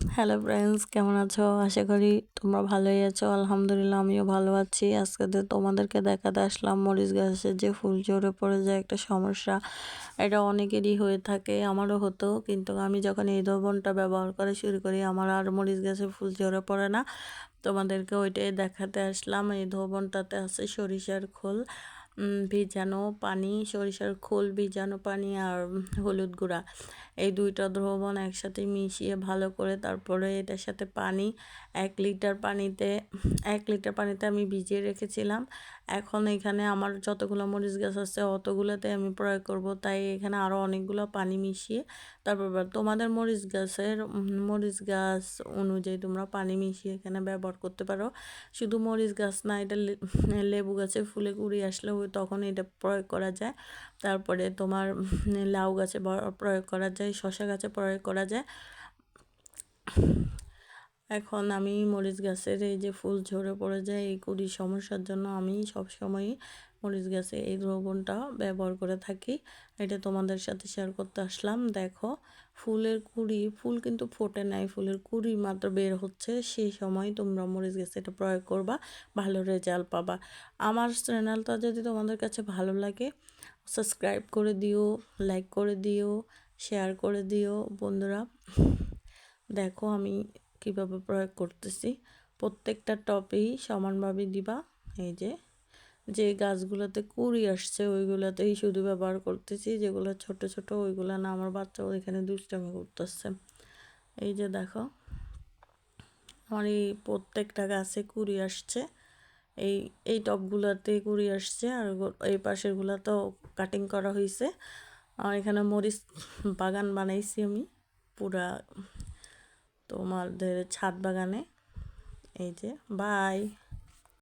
Hello friends কেমন আছো? আশা করি তোমরা ভালোই আছো। আলহামদুলিল্লাহ, আমিও ভালো আছি। আজকে তো তোমাদেরকে দেখাতে আসলাম মরিচ গাছের যে ফুল ঝরে পড়ে যায় একটা সমস্যা। এটা অনেকেরই হয়ে থাকে, আমারও হতো। কিন্তু আমি যখন এই দ্রবণটা ব্যবহার করা শুরু করি, আমার আর মরিচ গাছে ফুল ঝরে পড়ে না। তোমাদেরকে ওইটাই দেখাতে আসলাম। এই দ্রবণটাতে আছে সরিষার খোল। ভিজানো পানি, সরিষার খোল ভিজানো পানি আর হলুদ গুঁড়া। এই দুইটা দ্রবণ একসাথে মিশিয়ে ভালো করে তারপরে এটার সাথে পানি, এক লিটার পানিতে, এক লিটার পানিতে আমি ভিজিয়ে রেখেছিলাম। এখন এখানে আমার যতগুলো মরিচ গাছ আছে, অতগুলোতে আমি প্রয়োগ করব। তাই এখানে আরও অনেকগুলো পানি মিশিয়ে তারপর তোমাদের মরিচ গাছের মরিচ গাছ অনুযায়ী তোমরা পানি মিশিয়ে এখানে ব্যবহার করতে পারো। শুধু মরিচ গাছ না, এটা লেবু গাছে ফুলে কুড়ি আসলে তখন এটা প্রয়োগ করা যায়। তারপরে তোমার লাউ গাছে প্রয়োগ করা যায় শশা গাছে প্রয়োগ করা যায়। এখন আমি মরিচ গাছের এই যে ফুল ঝরে পড়ে যায়, এই কুড়ি সমস্যার জন্য আমি সবসময়ই মরিচ গাছে এই দ্রবণটা ব্যবহার করে থাকি। এটা তোমাদের সাথে শেয়ার করতে আসলাম। দেখো, ফুলের কুড়ি, ফুল কিন্তু ফোটে নাই, ফুলের কুড়ি মাত্র বের হচ্ছে। সেই সময় তোমরা মরিচ গাছে এটা প্রয়োগ করবা, ভালো রেজাল্ট পাবা। আমার চ্যানেলটা যদি তোমাদের কাছে ভালো লাগে সাবস্ক্রাইব করে দিও লাইক করে দিও শেয়ার করে দিও, বন্ধুরা। দেখো আমি কীভাবে প্রয়োগ করতেছি? প্রত্যেকটা টপেই সমানভাবে দিবা। এই যে যে গাছগুলোতে কুড়ি আসছে, ওইগুলোতেই শুধু ব্যবহার করতেছি। যেগুলো ছোট ছোট, ওইগুলো না, আমার বাচ্চা এখানে দুষ্টামি করতেছে। এই যে দেখো, আমার এই প্রত্যেকটা গাছে কুড়ি আসছে। এই এই টপগুলোতে কুড়ি আসছে, আর এই পাশেরগুলোতেও কাটিং করা হয়েছে আর এখানে মরিচ বাগান বানাইছি আমি, পুরা তোমাদের ছাদ বাগানে। এই যে বাই